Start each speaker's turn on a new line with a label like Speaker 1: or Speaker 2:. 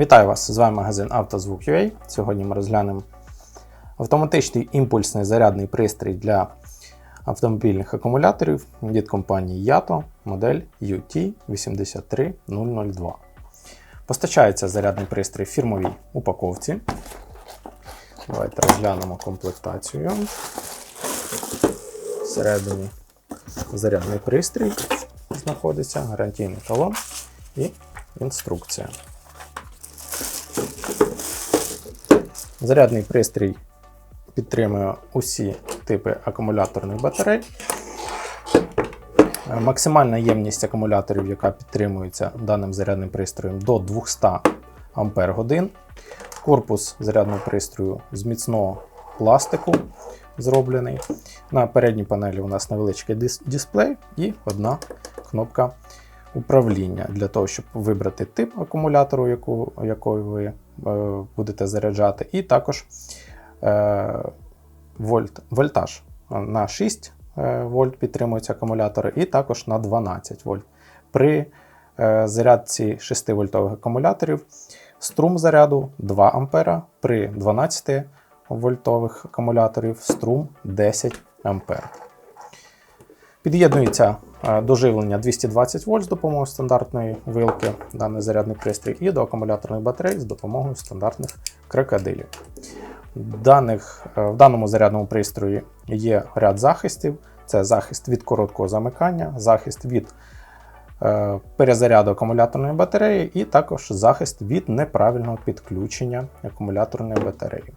Speaker 1: Вітаю вас! З вами магазин «Автозвук.UA». Сьогодні ми розглянемо автоматичний імпульсний зарядний пристрій для автомобільних акумуляторів від компанії Yato модель UT83002. Постачається зарядний пристрій в фірмовій упаковці. Давайте розглянемо комплектацію. Всередині зарядний пристрій знаходиться, гарантійний талон і інструкція. Зарядний пристрій підтримує усі типи акумуляторних батарей. Е, Максимальна ємність акумуляторів, яка підтримується даним зарядним пристроєм, до 200 Ампер годин. Корпус зарядного пристрою з міцного пластику зроблений. На передній панелі у нас невеличкий дис- дисплей і одна кнопка управління для того, щоб вибрати тип акумулятору, яку, якою ви будете заряджати, і також е, вольт, вольтаж на 6 е, вольт підтримуються акумулятори, і також на 12 вольт. При е, зарядці 6 вольтових акумуляторів струм заряду 2 ампера, при 12 вольтових акумуляторів струм 10 ампер. Під'єднується е, до живлення 220 вольт з допомогою стандартної вилки, даний зарядний пристрій, і до акумуляторних батарей з допомогою стандартних крокодилів. Даних, е, в даному зарядному пристрої є ряд захистів: це захист від короткого замикання, захист від е, перезаряду акумуляторної батареї, і також захист від неправильного підключення акумуляторної батареї.